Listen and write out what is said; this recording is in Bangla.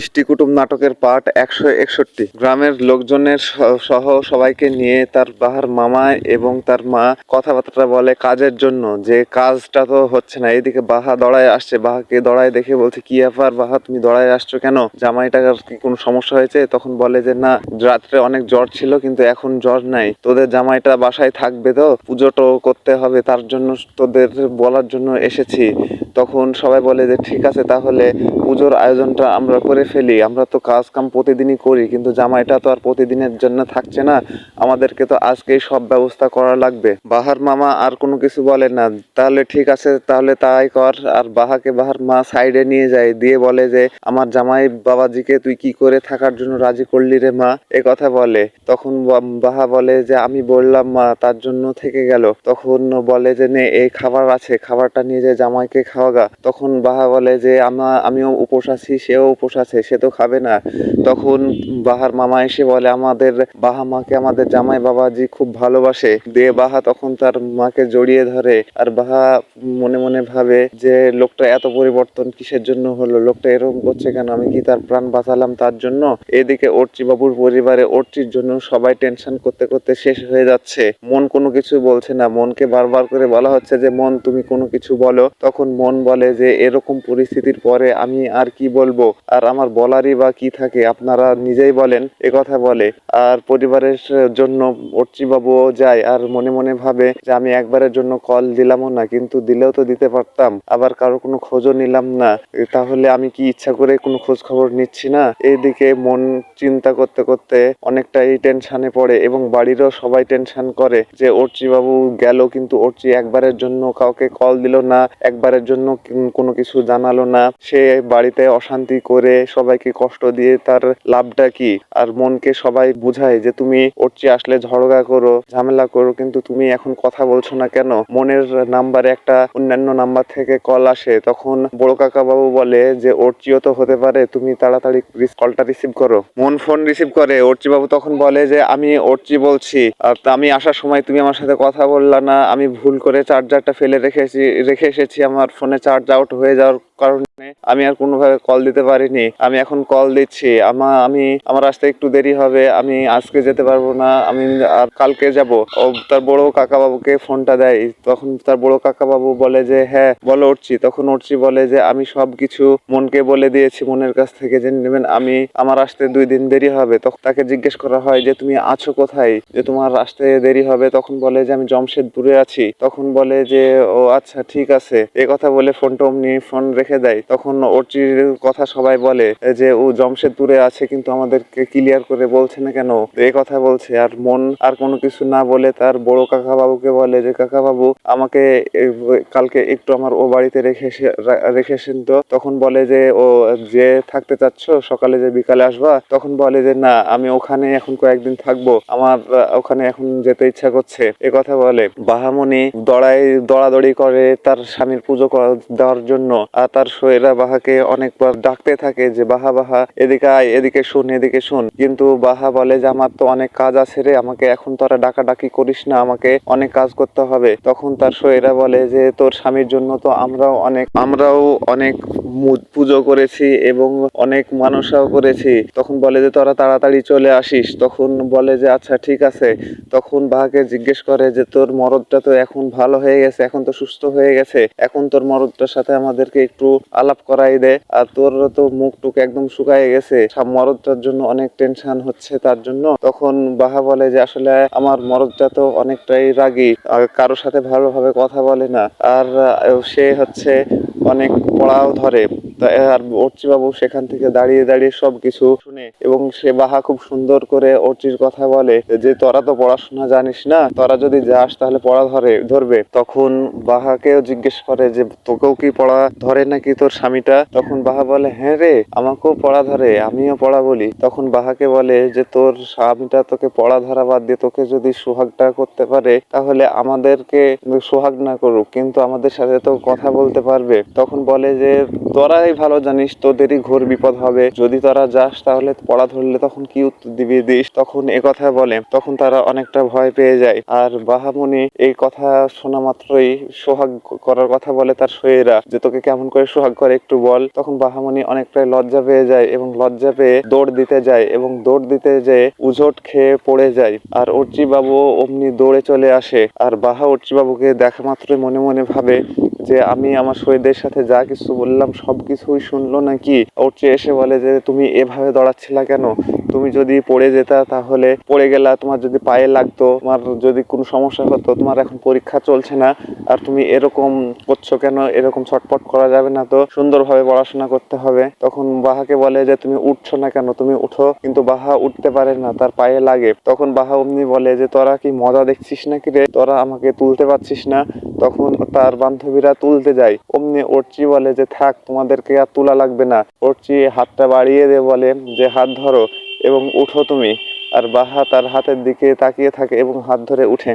ইষ্টি কুটুম নাটকের পার্ট একশো একষট্টি। গ্রামের লোকজনের সহ সবাইকে নিয়ে তার বাহার মামা এবং তার মা কথাবার্তা বলে কাজের জন্য। যে কাজটা তো হচ্ছে না এদিকে বাহা দড়ায় আসছে। বাহাকে দড়ায় দেখে বলছে, কি ব্যাপার বাহা, তুমি দড়ায় আসছো কেন? জামাইটার কি কোনো সমস্যা হয়েছে? তখন বলে যে, না, রাত্রে অনেক জ্বর ছিল, কিন্তু এখন জ্বর নাই। তোদের জামাইটা বাসায় থাকবে তো? পুজোটো করতে হবে, তার জন্য তোদের বলার জন্য এসেছি। তখন সবাই বলে যে, ঠিক আছে, তাহলে পুজোর আয়োজনটা আমরা করে ফেলি। আমরা তো কাজ কাম প্রতিদিনই করি, কিন্তু জামাইটা তো আর প্রতিদিনের জন্য থাকছে না। আমাদেরকে তো আজকেই সব ব্যবস্থা করা লাগবে। বাহার মামা আর কোনো কিছু বলে না। তাহলে ঠিক আছে, তাহলে তাই কর। আর বাহাকে বাহার মা সাইডে নিয়ে যায়, দিয়ে বলে যে, আমার জামাই বাবাজিকে তুই কি করে থাকার জন্য রাজি করলি রে মা? এ কথা বলে। তখন বাহা বলে যে, আমি বললাম মা, তার জন্য থেকে গেল। তখন বলে যে, নে, এই খাবার আছে। খাবারটা নিয়ে যে, জামাইকে খাওয়াগা তখন বাহা বলে যে, আমা, আমিও উপোস আছি, সেও উপোস আছে, সে তো খাবে না। তখন বাহার মামা এসে বলে, আমাদের বাহা মাকে আমাদের জামাই বাবাজি খুব ভালোবাসে। দিয়ে বাহা তখন তার মাকে জড়িয়ে ধরে। আর বাহা মনে মনে ভাবে যে, লোকটা এত পরিবর্তন কিসের জন্য হলো? লোকটা এরকম করছে কেন? আমি কি তার প্রাণ বাঁচালাম তার জন্য? এদিকে অর্চি বাবুর পরিবারে অর্চির জন্য সবাই টেনশন করতে করতে শেষ হয়ে যাচ্ছে। মন কোনো কিছু বলছে না। মনকে বারবার করে বলা হচ্ছে যে, মন, তুমি কোনো কিছু বলো। তখন মন বলে যে এরকম পরিস্থিতির পরে আমি আর কি বলব? আর আমার বলারই বা কি থাকে আপনারা নিজেই বলেন, এ কথা বলে। আর পরিবারের জন্য বাবুও যায় আর মনে মনে ভাবে যে আমি একবারের জন্য কল দিলামও না, কিন্তু দিলেও তো দিতে পারতাম। আবার কারও কোনো খোঁজও নিলাম না। তাহলে আমি কি ইচ্ছা করে কোনো খোঁজ খবর নিচ্ছি না? এইদিকে মন চিন্তা করতে করতে অনেকটাই টেনশনে পড়ে এবং বাড়িরও সবাই টেনশন করে যে বাবু গেল, কিন্তু অর্চি একবারের জন্য কাউকে কল দিল না, একবারের জন্য কিন- কোনো কিছু জানালো না। সে বাড়িতে অশান্তি করে সবাইকে কষ্ট দিয়ে তার লাভটা কি? আর মনকে সবাই বুঝায় যে তুমি অর্চি আসলে ঝগড়া করো, ঝামেলা করো, কিন্তু তুমি এখন কথা বলছো না কেন? মনের নাম্বারে একটা অন্যান্য নাম্বার থেকে কল আসে, তখন বড় কাকা বাবু বলে যে অর্চিও তো হতে পারে, তুমি তাড়াতাড়ি কলটা রিসিভ করো। মন ফোন রিসিভ করে, অর্চি বাবু তখন বলে যে, আমি অর্চি বলছি, আর আমি আসার সময় তুমি আমার সাথে কথা বললা না, আমি ভুল করে চার্জারটা ফেলে রেখেছি, রেখে এসেছি আমার ফোনে চার্জ আউট হয়ে যাওয়ার কারণে আমি আর কোনোভাবে কল দিতে পারিনি। আমি এখন কল দিচ্ছি। আমা, আমি, আমার আসতে একটু দেরি হবে। আমি আজকে যেতে পারব না। আমি আর কালকে যাব। ও তার বড় কাকা বাবুকে ফোনটা দেয়। তখন তার বড় কাকা বাবু বলে যে হ্যাঁ বলো উঠছি। তখন উঠছি বলে যে, আমি সব কিছু মনকে বলে দিয়েছি মনের কাছ থেকে। যে নেবেন, আমি, আমার আসতে দুই দিন দেরি হবে। তখন তাকে জিজ্ঞেস করা হয় যে, তুমি আছো কোথায়? যে, তোমার আসতে দেরি হবে। তখন বলে যে, আমি জমশেদপুরে আছি। তখন বলে যে, ও আচ্ছা ঠিক আছে। এ কথা বলে ফোনটা অমনি ফোন রেখে দেয়। তখন অর্চির কথা সবাই বলে যে ও জমশেদপুরে আছে, কিন্তু আমাদেরকে ক্লিয়ার করে বলছে না কেন? এই কথা বলছে, আর মন আর কোনো কিছু না বলে তার বড় কাকা বাবুকে বলে যে কাকা বাবু আমাকে কালকে একটু আমার ও বাড়িতে রেখে রেখে এসেন তো। তখন বলে যে, ও যে থাকতে চাচ্ছ, সকালে যে বিকালে আসবা? তখন বলে যে, না, আমি ওখানে এখন কয়েকদিন থাকব, আমার ওখানে এখন যেতে ইচ্ছা করছে। এ কথা বলে। বাহামণি দড়াই, দড়াদড়ি করে তার স্বামীর পুজো দেওয়ার জন্য, আর তার শোয়েরা বাহাকে অনেকবার ডাকতে থাকে যে, বাহা বাহা, এদিকে আয়, এদিকে শুন এদিকে শুন। কিন্তু বাহা বলে, যে, আমার তো অনেক কাজ আছে রে, আমাকে এখন তোরা ডাকাডাকি করিস না, আমাকে অনেক কাজ করতে হবে। তখন তার শোয়েরা বলে যে, তোর স্বামীর জন্য তো আমরাও অনেক আমরাও অনেক পুজো করেছি এবং অনেক মানসাও করেছি। তখন বলে যে, তোরা তাড়াতাড়ি চলে আসিস। তখন বলে যে আচ্ছা ঠিক আছে। তখন বাহাকে জিজ্ঞেস করে যে, তোর মরদটা তো এখন ভালো হয়ে গেছে, এখন তো সুস্থ হয়ে গেছে। এখন তোর মরদটার সাথে আমাদেরকে একটু আলাপ করাই দে আর তোর তো মুখ টুক একদম শুকায় গেছে। মরদটার জন্য অনেক টেনশন হচ্ছে তার জন্য। তখন বাহা বলে যে, আসলে আমার মরদটা তো অনেকটাই রাগি। কারোর সাথে ভালোভাবে কথা বলে না। আর সে হচ্ছে অনেক পড়াও ধরে। আর অর্চি বাবু সেখান থেকে দাঁড়িয়ে দাঁড়িয়ে সব কিছু শুনে এবং সে বাহা খুব সুন্দর করে অর্চির কথা বলে যে, তোরা তো পড়াশোনা জানিস না? তোরা যদি যাস তাহলে পড়া ধরে, ধরবে। তখন বাহাকেও জিজ্ঞেস করে যে, তোকেও কি পড়া ধরে নাকি তোর স্বামীটা? তখন বাহা বলে হ্যাঁ রে, আমাকেও পড়া ধরে, আমিও পড়া বলি। তখন বাহাকে বলে যে, তোর স্বামীটা তোকে পড়া ধরা বাদ দিয়ে তোকে যদি সোহাগটা করতে পারে, তাহলে আমাদেরকে সোহাগ না করুক, কিন্তু আমাদের সাথে তো কথা বলতে পারবে। তখন বলে যে, তোরাই ভালো জানিস, তোদেরই ঘোর বিপদ হবে। যদি তোরা যাস তাহলে পড়া ধরলে তখন কি উত্তর দিবি দিস? তখন এ কথা বলে। তখন তারা অনেকটা ভয় পেয়ে যায়। আর বাহামণি এই কথা শোনা মাত্রই সোহাগ করার কথা বলে তার সইয়েরা যে, তোকে কেমন করে সোহাগ করে একটু বল? তখন বাহামণি অনেকটাই লজ্জা পেয়ে যায় এবং লজ্জা পেয়ে দৌড় দিতে যায় এবং দৌড় দিতে যেয়ে উঝোট খেয়ে পড়ে যায়। আর অর্চি বাবু অমনি দৌড়ে চলে আসে। আর বাহা অর্চি বাবুকে দেখা মাত্রই মনে মনে ভাবে যে, আমি আমার শহীদদের সাথে যা কিছু বললাম সব কিছুই শুনলো নাকি? ওর চেয়ে এসে বলে যে, তুমি এভাবে দৌড়াচ্ছিলা কেন? তুমি যদি পড়ে যেতা তাহলে পড়ে গেলা, তোমার যদি পায়ে লাগতো, তোমার যদি কোনো সমস্যা হতো, তোমার এখন পরীক্ষা চলছে না, আর তুমি এরকম করছ কেন, এরকম ছটপট করা যাবে না তো, সুন্দরভাবে পড়াশোনা করতে হবে। তখন বাহাকে বলে যে, তুমি উঠছো না কেন? তুমি উঠো। কিন্তু বাহা উঠতে পারে না, তার পায়ে লাগে। তখন বাহা অমনি বলে যে, তোরা কি মজা দেখছিস না কি রে? তোরা আমাকে তুলতে পারছিস না। তখন তার বান্ধবীরা তুলতে যায়। অমনি অর্চি বলে যে, থাক, তোমাদেরকে আর তোলা লাগবে না। অর্চি হাতটা বাড়িয়ে দিয়ে বলে যে, হাত ধরো। এবং উঠো তুমি আর বাহা তার হাতের দিকে তাকিয়ে থাকে এবং হাত ধরে উঠে।